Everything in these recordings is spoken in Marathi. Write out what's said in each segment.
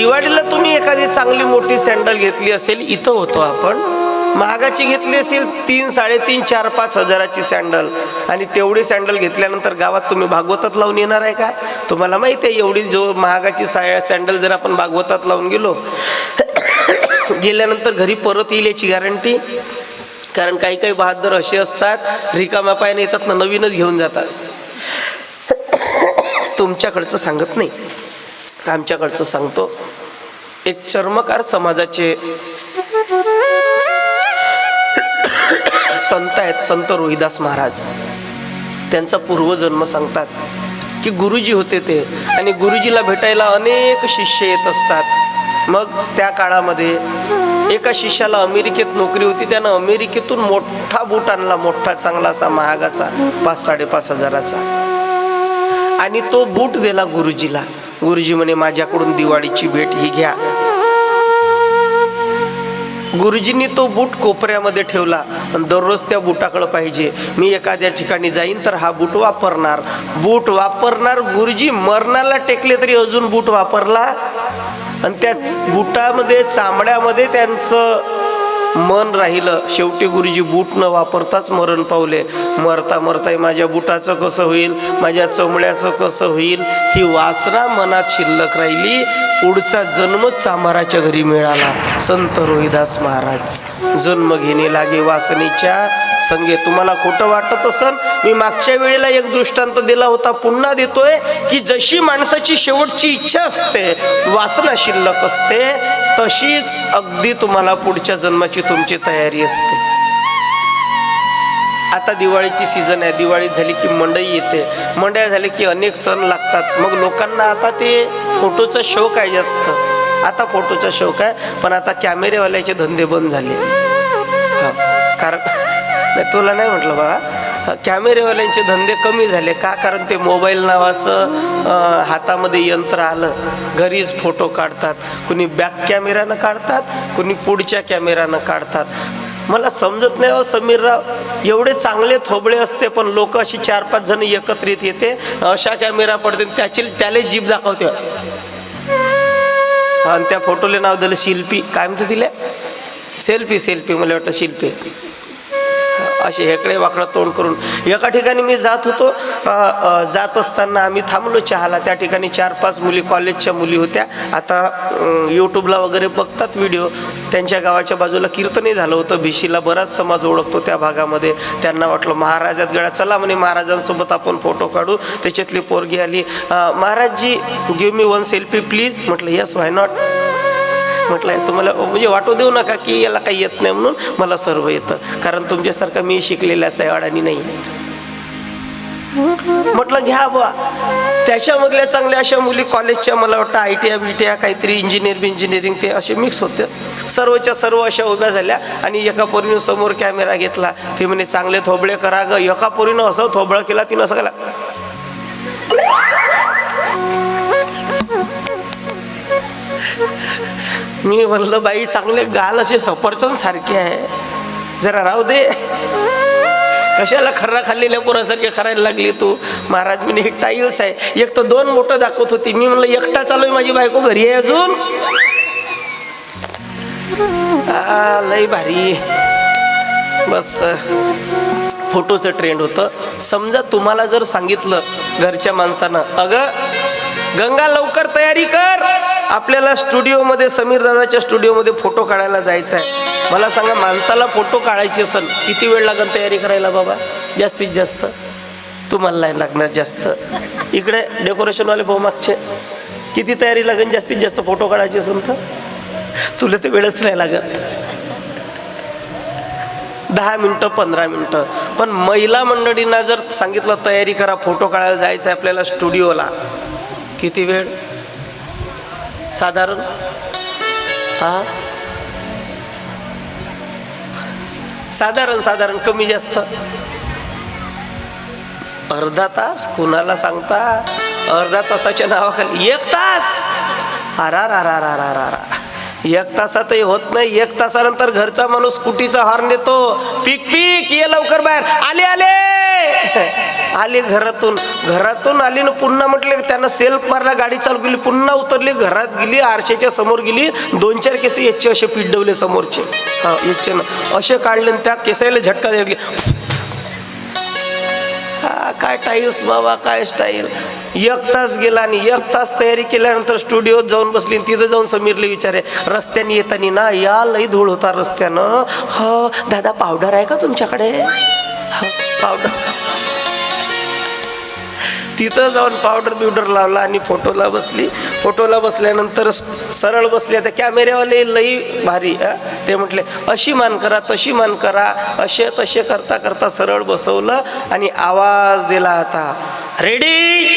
दिवाळीला तुम्ही एखादी चांगली मोठी सँडल घेतली असेल इथं होतो आपण. महागाची घेतली असेल तीन साडेतीन चार पाच हजाराची सँडल आणि तेवढी सँडल घेतल्यानंतर गावात तुम्ही भागवतात लावून येणार आहे का? तुम्हाला माहिती आहे एवढी जो महागाची सँडल जर आपण भागवतात लावून गेलो गेल्यानंतर घरी परत येईल याची गॅरंटी कारण काही काही बहादर असे असतात रिकाम्या पायाने येतात ना नवीनच घेऊन जातात. तुमच्याकडचं सांगत नाही. आमच्याकडचं सांगतो एक चर्मकार समाजाचे संत आहेत संत रोहिदास महाराज. त्यांचा पूर्वजन्म सांगतात की गुरुजी होते ते आणि गुरुजीला भेटायला अनेक शिष्य येत असतात. मग त्या काळामध्ये एका शिष्याला अमेरिकेत नोकरी होती त्यानं अमेरिकेतून मोठा बूट आणला मोठा चांगला असा महागाचा पाच साडेपाच हजाराचा. आणि तो बूट दिला गुरुजीला. गुरुजी म्हणे माझ्याकडून दिवाळीची भेट ही घ्या. गुरुजींनी तो बूट कोपऱ्यामध्ये ठेवला. आणि दररोज त्या बुटाकडे पाहिजे. मी एखाद्या ठिकाणी जाईन तर हा बूट वापरणार. बूट वापरणार गुरुजी मरणाला टेकले तरी अजून बूट वापरला. आणि त्या बुटामध्ये चामड्यामध्ये त्यांचं मन राहिलं शेवटी गुरुजी बूट न वापरताच मरण पावले. मरता मरताय माझ्या बुटाचं कसं होईल माझ्या चमड्याचं कसं होईल ही वासना मनात शिल्लक राहिली. पुढचा जन्म चांभाराच्या घरी मिळाला. संत रोहिदास महाराज जन्म घेणे लागे वासनेच्या संगे. तुम्हाला खोटं वाटत असन? मी मागच्या वेळेला एक दृष्टांत दिला होता पुन्हा देतोय की जशी माणसाची शेवटची इच्छा असते वासना शिल्लक असते तशीच अगदी तुम्हाला पुढच्या जन्माची तुमची तयारी असते. आता दिवाळीची सीझन आहे. दिवाळी झाली की मंडई येते. मंडया झाली की अनेक सण लागतात. मग लोकांना आता ते फोटोचा शौक आहे जास्त? आता फोटोचा शौक आहे पण आता कॅमेरेवाल्याचे धंदे बंद झाले. कारण नाही तुला नाही म्हटलं बाबा कॅमेरेवाल्यांचे धंदे कमी झाले. का? कारण ते मोबाईल नावाचं हातामध्ये यंत्र आलं. घरीच फोटो काढतात. कुणी बॅक कॅमेरानं काढतात कुणी पुढच्या कॅमेरानं काढतात. मला समजत नाही हो समीरराव. एवढे चांगले थोबळे असते पण लोक अशी चार पाच जण एकत्रित येते अशा कॅमेरा पडते त्याची त्याला जीभ दाखवते. आणि त्या फोटोले नाव दिलं शिल्पी. काय म्हणते दिले सेल्फी सेल्फी मला वाटतं शिल्पी. असे हेकडे वाकडं तोंड करून. एका ठिकाणी मी जात होतो. जात असताना आम्ही थांबलो चहाला. त्या ठिकाणी चार पाच मुली कॉलेजच्या मुली होत्या. आता यूट्यूबला वगैरे बघतात व्हिडिओ. त्यांच्या गावाच्या बाजूला कीर्तनही झालं होतं. भिशीला बराच समाज ओळखतो त्या भागामध्ये. त्यांना वाटलं महाराजात गळा चला म्हणे महाराजांसोबत आपण फोटो काढू. त्याच्यातली पोरगी आली महाराजजी give me one selfie please म्हटलं यस व्हाय नॉट म्हटलं तुम्हाला म्हणजे वाटू देऊ नका की याला काही येत नाही म्हणून मला सर्व येतं. कारण तुमच्यासारखं मी शिकलेल्याच आहे अडाणी नाही. म्हटलं घ्या बा त्याच्यामधल्या चांगल्या अशा मुली कॉलेजच्या मला वाटतं I T I B T I काहीतरी इंजिनियर इंजिनिअरिंग ते असे मिक्स होते. सर्वच्या सर्व अशा उभ्या झाल्या आणि एका पोरीनं समोर कॅमेरा घेतला. ते म्हणे चांगले थोबळे करा ग. एका पोरीनं असं थोबळं केला तिनं असं केला. मी म्हणलं बाई चांगले गाल असे सफरचंद सारखे आहे. जरा राहू दे. कशाला खर्रा खाल्लेल्या पोरासारखे करायला लागली तू? महाराज मी हे टाईल्स आहे. एक तर दोन मोठं दाखवत होती. मी म्हणलं एकटा चालू आहे माझी बायको घरी आहे अजून? लय भारी. बस फोटोचं ट्रेंड होतं. समजा तुम्हाला जर सांगितलं घरच्या माणसानं अगं गंगा लवकर तयारी कर. आपल्याला स्टुडिओमध्ये समीर दादाच्या स्टुडिओमध्ये फोटो काढायला जायचं आहे. मला सांगा माणसाला फोटो काढायचे असेल किती वेळ लागेल तयारी करायला बाबा? जास्तीत जास्त. तुम्हाला नाही लागणार जास्त. इकडे डेकोरेशनवाले भाऊ मागचे. किती तयारी लागेल जास्तीत जास्त फोटो काढायचे असेल तर? तुला ते वेळच नाही लागत. दहा मिनटं पंधरा मिनटं. पण महिला मंडळींना जर सांगितलं तयारी करा फोटो काढायला जायचं आहे आपल्याला स्टुडिओला किती वेळ? साधारण. हा? साधारण साधारण कमी जास्त. अर्धा तास? कुणाला सांगता? अर्धा तासाच्या नावाखाली एक तास? आर आर आर आर रा रा रा एक तासातही होत नाही. एक तासानंतर घरचा माणूस स्कूटीचा हार देतो पीक पीक ये लवकर बाहेर. आले आले. आली घरातून. घरातून आली ना पुन्हा म्हटले त्यानं सेल्फ मारला गाडी चालू केली पुन्हा उतरली घरात गेली आरशेच्या समोर गेली. दोन चार केस याचे असे पिडवले समोरचे. हा याचे ना असे काढले आणि त्या केसायला झटका दिली काय टाईल्स बाबा काय स्टाईल एक तास गेला आणि एक तास तयारी केल्यानंतर स्टुडिओत जाऊन बसली आणि तिथं जाऊन समीरले विचारे रस्त्याने येताना ना या लई धूळ होता रस्त्यानं. ह दादा पावडर आहे का तुमच्याकडे? ह पावडर. तिथं जाऊन पावडर बिवडर लावला आणि फोटोला बसली. फोटोला बसल्यानंतर सरळ बसली. आता कॅमेऱ्यावाले लई भारी हा. ते म्हटले अशी मान करा तशी मान करा. असे तसे करता करता सरळ बसवलं आणि आवाज दिला आता रेडी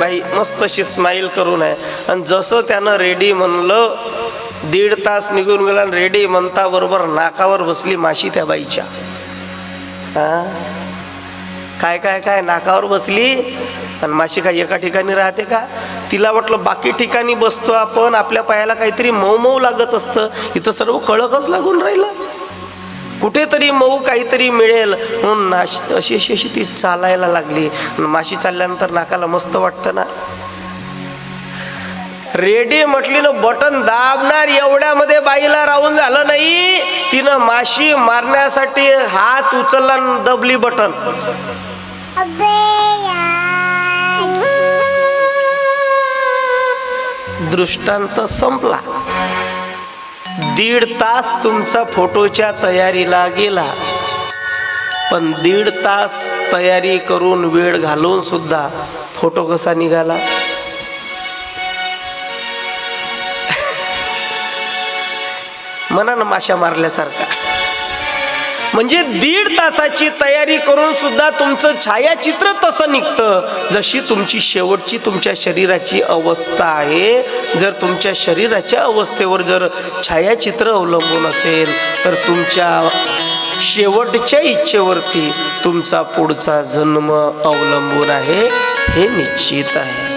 बाई मस्त अशी स्माईल करून आहे. आणि जसं त्यानं रेडी म्हणलं दीड तास निघून गेला आणि रेडी म्हणता बरोबर नाकावर बसली माशी त्या बाईच्या. हा? काय काय काय नाकावर बसली. आणि माशी काय एका ठिकाणी राहते का? तिला वाटलं बाकी ठिकाणी बसतो आपण आपल्या पायाला काहीतरी मऊ मऊ लागत असतं. इथं सर्व कळकच लागून राहिलं. कुठेतरी मऊ काहीतरी मिळेल. म्हणून नाश अशी अशी अशी ती चालायला लागली. माशी चालल्यानंतर नाकाला मस्त वाटतं ना. रेडी म्हटली ना बटन दाबणार एवढ्यामध्ये बाईला राहून झालं नाही. तिनं माशी मारण्यासाठी हात उचलला आणि दबली बटन. दृष्टांत संपला. दीड तास तुमचा फोटोच्या तयारीला गेला. पण दीड तास तयारी करून वेळ घालून सुद्धा फोटो कसा निघाला? म्हणा ना माशा मारल्यासारखा. म्हणजे दीड तासाची तयारी करून सुद्धा तुमचं छायाचित्र तसं निघतं. जशी तुमची शेवटची तुमच्या शरीराची अवस्था आहे जर तुमच्या शरीराच्या अवस्थेवर जर छायाचित्र अवलंबून असेल तर तुमच्या शेवटच्या इच्छेवरती तुमचा पुढचा जन्म अवलंबून आहे हे निश्चित आहे.